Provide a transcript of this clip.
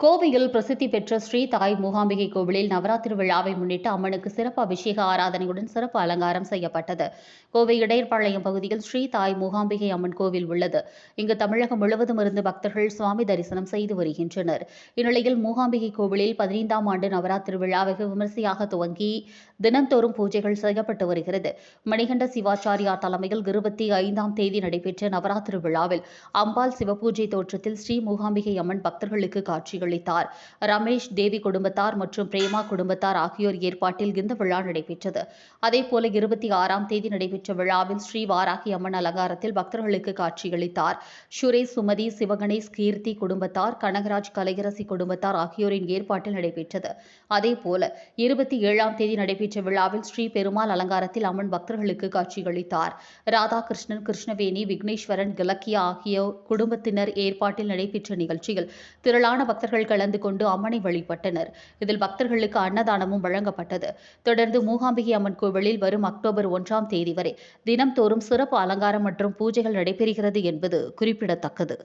கோவையில் பிரசித்தி பெற்ற ஸ்ரீ தாய் மூகாம்பிகை கோவிலில் நவராத்திரி விழாவை முன்னிட்டு அம்மனுக்கு சிறப்பு அபிஷேக ஆராதனையுடன் சிறப்பு அலங்காரம் செய்யப்பட்டது. கோவை இடையர்பாளையம் பகுதியில் ஸ்ரீ தாய் மூகாம்பிகை அம்மன் கோவில் உள்ளது. இங்கு தமிழகம் முழுவதும் இருந்து பக்தர்கள் சுவாமி தரிசனம் செய்து வருகின்றனர். இந்நிலையில் மூகாம்பிகை கோவிலில் பதினைந்தாம் ஆண்டு நவராத்திரி விழா வெகு விமரிசையாக துவங்கி தினம்தோறும் பூஜைகள் செய்யப்பட்டு வருகிறது. மணிகண்ட சிவாச்சாரியா தலைமையில் இருபத்தி ஐந்தாம் தேதி நடைபெற்ற நவராத்திரி விழாவில் அம்பாள் சிவபூஜை தோற்றத்தில் ஸ்ரீ மூகாம்பிகை அம்மன் பக்தர்களுக்கு காட்சிகள் காட்சியளித்தார் ரமேஷ் தேவி குடும்பத்தார் மற்றும் பிரேமா குடும்பத்தார் ஆகியோர் ஏற்பாட்டில் இந்த விழா நடைபெற்றது. அதேபோல இருபத்தி ஆறாம் தேதி நடைபெற்ற விழாவில் ஸ்ரீ வாராகி அம்மன் அலங்காரத்தில் பக்தர்களுக்கு காட்சியளித்தார். சுரேஷ் சுமதி சிவகணேஷ் கீர்த்தி குடும்பத்தார் கனகராஜ் கலையரசி குடும்பத்தார் ஆகியோரின் ஏற்பாட்டில் நடைபெற்றது. அதேபோல இருபத்தி ஏழாம் தேதி நடைபெற்ற விழாவில் ஸ்ரீ பெருமாள் அலங்காரத்தில் அம்மன் பக்தர்களுக்கு காட்சியளித்தார். ராதாகிருஷ்ணன் கிருஷ்ணவேணி விக்னேஸ்வரன் கிலக்கியா ஆகிய குடும்பத்தினர் ஏற்பாட்டில் நடைபெற்ற நிகழ்ச்சியில் திரளான பக்தர்கள் பக்தர்கள் கலந்து கொண்டு அம்மனை வழிபட்டனர். இதில் பக்தர்களுக்கு அன்னதானமும் வழங்கப்பட்டது. தொடர்ந்து மூகாம்பிகை அம்மன் கோவிலில் வரும் அக்டோபர் ஒன்றாம் தேதி வரை தினம்தோறும் சிறப்பு அலங்காரம் மற்றும் பூஜைகள் நடைபெறுகிறது என்பது குறிப்பிடத்தக்கது.